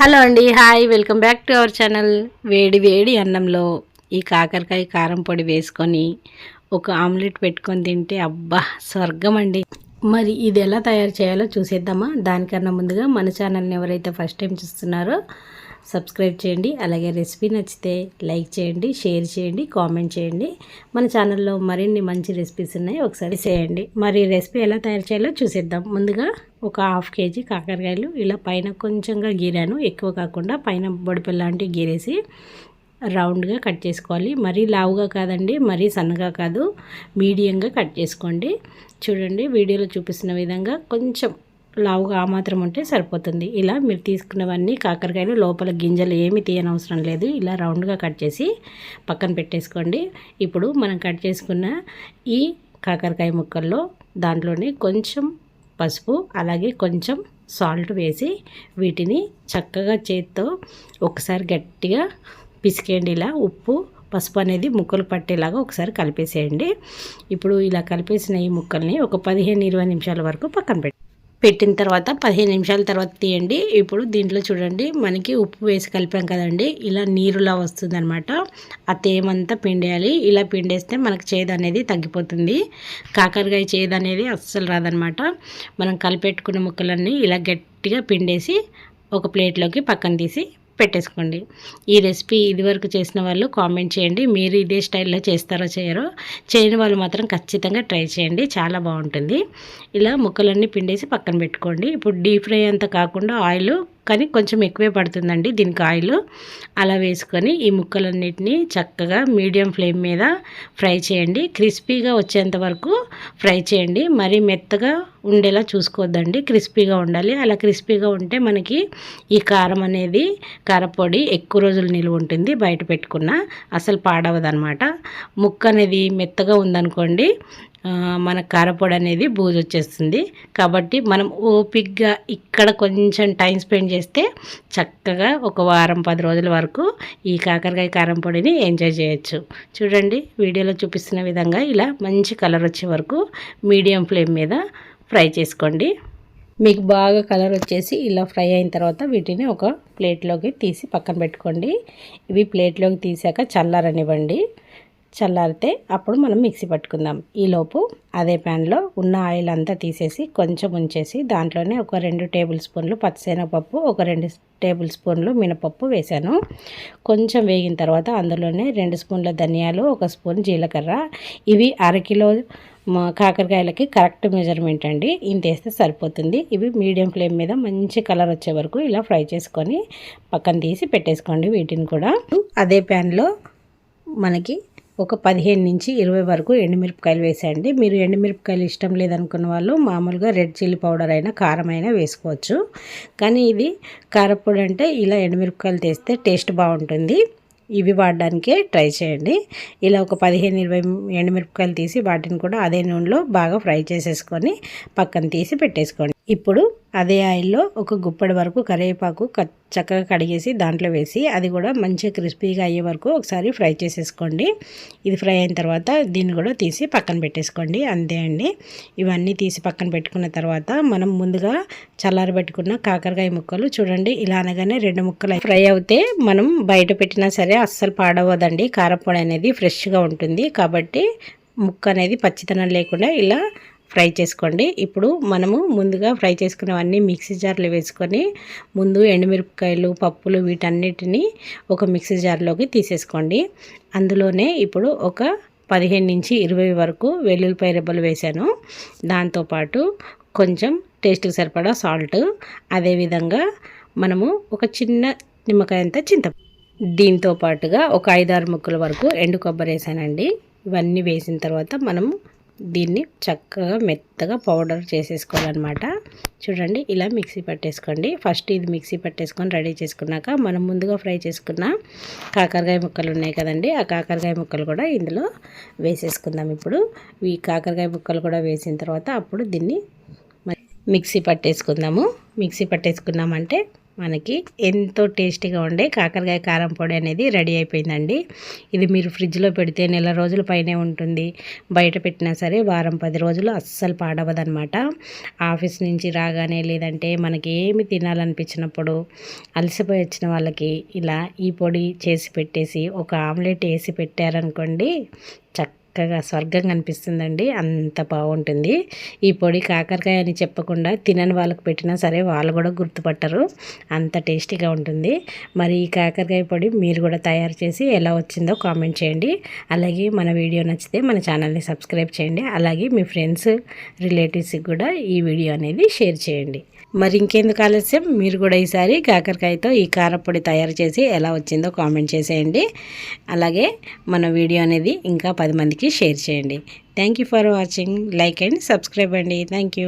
Hello అండి hi welcome back to our channel వేడి వేడి అన్నంలో. ఈ కాకరకాయ కారం పొడి వేసుకొని ఒక ఆమ్లెట్ పెట్టుకొని తింటే అబ్బా స్వర్గం అండి. మరి ఇది ఎలా తయారు చేయాలో చూసేద్దామా? దానికన్నా ముందుగా మన ఛానల్ని ఎవరైతే ఫస్ట్ టైం చూస్తున్నారో సబ్స్క్రైబ్ చేయండి. అలాగే రెసిపీ నచ్చితే లైక్ చేయండి షేర్ చేయండి కామెంట్ చేయండి. మన ఛానల్లో మరిన్ని మంచి రెసిపీస్ ఉన్నాయి. ఒకసారి చేయండి. మరి రెసిపీ ఎలా తయారు చేయాలో చూసేద్దాం. ముందుగా ఒక హాఫ్ కేజీ కాకరకాయలు ఇలా పైన కొంచెంగా గీరాను. ఎక్కువ కాకుండా పైన బొడిపెల్ లాంటివి గీరేసి రౌండ్గా కట్ చేసుకోవాలి. మరీ లావుగా కాదండి మరీ సన్నగా కాదు. మీడియంగా కట్ చేసుకోండి. చూడండి వీడియోలో చూపిస్తున్న విధంగా కొంచెం లావుగా ఆ మాత్రం ఉంటే సరిపోతుంది. ఇలా మీరు తీసుకున్నవన్నీ కాకరకాయలు లోపల గింజలు ఏమి తీయనవసరం లేదు. ఇలా రౌండ్గా కట్ చేసి పక్కన పెట్టేసుకోండి. ఇప్పుడు మనం కట్ చేసుకున్న ఈ కాకరకాయ ముక్కల్లో దాంట్లోనే కొంచెం పసుపు అలాగే కొంచెం సాల్ట్ వేసి వీటిని చక్కగా చేత్తో ఒకసారి గట్టిగా పిసికేయండి. ఇలా ఉప్పు పసుపు అనేది ముక్కలు పట్టేలాగా ఒకసారి కలిపేసేయండి. ఇప్పుడు ఇలా కలిపేసిన ఈ ముక్కల్ని ఒక పదిహేను ఇరవై నిమిషాల వరకు పక్కన పెట్టి పెట్టిన తర్వాత పదిహేను నిమిషాల తర్వాత తీయండి. ఇప్పుడు దీంట్లో చూడండి మనకి ఉప్పు వేసి కలిపాం కదండి. ఇలా నీరులా వస్తుందనమాట ఆ తేమంతా పిండేయాలి. ఇలా పిండేస్తే మనకు చేదు అనేది తగ్గిపోతుంది. కాకరకాయ చేదు అనేది అస్సలు రాదనమాట మనం కలిపెట్టుకున్న ముక్కలన్నీ ఇలా గట్టిగా పిండేసి ఒక ప్లేట్లోకి పక్కన తీసి పెట్టేసుకోండి. ఈ రెసిపీ ఇదివరకు చేసిన వాళ్ళు కామెంట్ చేయండి. మీరు ఇదే స్టైల్లో చేస్తారో చేయరో చేయని వాళ్ళు మాత్రం ఖచ్చితంగా ట్రై చేయండి. చాలా బాగుంటుంది. ఇలా ముక్కలన్నీ పిండేసి పక్కన పెట్టుకోండి. ఇప్పుడు డీప్ ఫ్రై అంతా కాకుండా ఆయిల్ కానీ కొంచెం ఎక్కువే పడుతుందండి దీనికి ఆయిల్ అలా వేసుకొని ఈ ముక్కలన్నిటినీ చక్కగా మీడియం ఫ్లేమ్ మీద ఫ్రై చేయండి. క్రిస్పీగా వచ్చేంత వరకు ఫ్రై చేయండి. మరీ మెత్తగా ఉండేలా చూసుకోవద్దండి. క్రిస్పీగా ఉండాలి. అలా క్రిస్పీగా ఉంటే మనకి ఈ కారం అనేది కారపొడి ఎక్కువ రోజులు నిలువ ఉంటుంది బయట పెట్టుకున్న. అసలు పాడవదనమాట. ముక్క అనేది మెత్తగా ఉందనుకోండి మన కారపొడి అనేది బూజు వచ్చేస్తుంది కాబట్టి మనం ఓపిక్గా ఇక్కడ కొంచెం టైం స్పెండ్ చేస్తే చక్కగా ఒక వారం పది రోజుల వరకు ఈ కాకరకాయ కారం పొడిని ఎంజాయ్ చేయొచ్చు. చూడండి వీడియోలో చూపిస్తున్న విధంగా ఇలా మంచి కలర్ వచ్చే వరకు మీడియం ఫ్లేమ్ మీద ఫ్రై చేసుకోండి. మీకు బాగా కలర్ వచ్చేసి ఇలా ఫ్రై అయిన తర్వాత వీటిని ఒక ప్లేట్లోకి తీసి పక్కన పెట్టుకోండి. ఇవి ప్లేట్లోకి తీసాక చల్లారనివ్వండి. చల్లారితే అప్పుడు మనం మిక్సీ పట్టుకుందాం. ఈలోపు అదే ప్యాన్లో ఉన్న ఆయిల్ అంతా తీసేసి కొంచెం ఉంచేసి దాంట్లోనే ఒక రెండు టేబుల్ స్పూన్లు పచ్చిశనగపప్పు ఒక రెండు టేబుల్ స్పూన్లు మినపప్పు వేశాను. కొంచెం వేగిన తర్వాత అందులోనే రెండు స్పూన్ల ధనియాలు ఒక స్పూన్ జీలకర్ర. ఇవి అరకిలో కాకరకాయలకి కరెక్ట్ మెజర్మెంట్ అండి. ఇంత వేస్తే సరిపోతుంది. ఇవి మీడియం ఫ్లేమ్ మీద మంచి కలర్ వచ్చే వరకు ఇలా ఫ్రై చేసుకొని పక్కన తీసి పెట్టేసుకోండి వీటిని కూడా. అదే ప్యాన్లో మనకి ఒక పదిహేను నుంచి ఇరవై వరకు ఎండుమిరపకాయలు వేసేయండి. మీరు ఎండుమిరపకాయలు ఇష్టం లేదనుకున్న వాళ్ళు మామూలుగా రెడ్ చిల్లీ పౌడర్ అయినా కారం అయినా వేసుకోవచ్చు. కానీ ఇది కారపొడి అంటే ఇలా ఎండుమిరపకాయలు తీస్తే టేస్ట్ బాగుంటుంది. ఇవి వాడడానికే ట్రై చేయండి. ఇలా ఒక పదిహేను ఇరవై ఎండుమిరపకాయలు తీసి వాటిని కూడా అదే నూనెలో బాగా ఫ్రై చేసేసుకొని పక్కన తీసి పెట్టేసుకోండి. ఇప్పుడు అదే ఆయిల్లో ఒక గుప్పడి వరకు కరివేపాకు చక్కగా కడిగేసి దాంట్లో వేసి అది కూడా మంచిగా క్రిస్పీగా అయ్యే వరకు ఒకసారి ఫ్రై చేసేసుకోండి. ఇది ఫ్రై అయిన తర్వాత దీన్ని కూడా తీసి పక్కన పెట్టేసుకోండి. అంతే అండి. ఇవన్నీ తీసి పక్కన పెట్టుకున్న తర్వాత మనం ముందుగా చల్లారబెట్టుకున్న కాకరకాయ ముక్కలు చూడండి. ఇలా అనగానే రెండు ముక్కలు ఫ్రై అవుతే మనం బయట పెట్టినా సరే అస్సలు పాడవదండి. కారపొడి అనేది ఫ్రెష్గా ఉంటుంది. కాబట్టి ముక్క అనేది పచ్చితనం లేకుండా ఇలా ఫ్రై చేసుకోండి. ఇప్పుడు మనము ముందుగా ఫ్రై చేసుకున్నవన్నీ మిక్సీ జార్లో వేసుకొని ముందు ఎండుమిరపకాయలు పప్పులు వీటన్నిటిని ఒక మిక్సీ జార్లోకి తీసేసుకోండి. అందులోనే ఇప్పుడు ఒక పదిహేను నుంచి ఇరవై వరకు వెల్లుల్లిపాయ రెబ్బలు వేశాను దాంతోపాటు కొంచెం టేస్ట్కి సరిపడా సాల్ట్ అదేవిధంగా మనము ఒక చిన్న నిమ్మకాయ అంతా చింత దీంతో పాటుగా ఒక ఐదారు ముక్కల వరకు ఎండు కొబ్బరి వేసానండి. ఇవన్నీ వేసిన తర్వాత మనము దీన్ని చక్కగా మెత్తగా పౌడర్ చేసేసుకోవాలన్నమాట. చూడండి ఇలా మిక్సీ పట్టేసుకోండి. ఫస్ట్ ఇది మిక్సీ పట్టేసుకొని రెడీ చేసుకున్నాక మనం ముందుగా ఫ్రై చేసుకున్న కాకరకాయ ముక్కలు ఉన్నాయి కదండి ఆ కాకరకాయ ముక్కలు కూడా ఇందులో వేసేసుకుందాం ఇప్పుడు. ఈ కాకరకాయ ముక్కలు కూడా వేసిన తర్వాత అప్పుడు దీన్ని మిక్సీ పట్టేసుకుందాము. మిక్సీ పట్టేసుకున్నామంటే మనకి ఎంతో టేస్టీగా ఉండే కాకరకాయ కారం పొడి అనేది రెడీ అయిపోయిందండి. ఇది మీరు ఫ్రిడ్జ్లో పెడితే నెల రోజుల పైనే ఉంటుంది. బయట పెట్టినా సరే వారం పది రోజులు అస్సలు పాడవదనమాట ఆఫీస్ నుంచి రాగానే లేదంటే మనకి ఏమి తినాలనిపించినప్పుడు అలసిపోయి వచ్చిన వాళ్ళకి ఇలా ఈ పొడి చేసి పెట్టేసి ఒక ఆమ్లెట్ వేసి పెట్టారనుకోండి చక్కగా స్వర్గం కనిపిస్తుందండి అంత బాగుంటుంది. ఈ పొడి కాకరకాయ అని చెప్పకుండా తినని వాళ్ళకి పెట్టినా సరే వాళ్ళు కూడా గుర్తుపట్టరు. అంత టేస్టీగా ఉంటుంది. మరి ఈ కాకరకాయ పొడి మీరు కూడా తయారు చేసి ఎలా వచ్చిందో కామెంట్ చేయండి. అలాగే మన వీడియో నచ్చితే మన ఛానల్ని సబ్స్క్రైబ్ చేయండి. అలాగే మీ ఫ్రెండ్స్ రిలేటివ్స్కి కూడా ఈ వీడియో అనేది షేర్ చేయండి. మరి ఇంకెందుకు ఆలస్యం? మీరు కూడా ఈసారి కాకరకాయతో ఈ కారపొడి తయారు చేసి ఎలా వచ్చిందో కామెంట్ చేసేయండి. అలాగే మన వీడియో అనేది ఇంకా పది మందికి షేర్ చేయండి. Thank for watching like and subscribe అండి. థ్యాంక్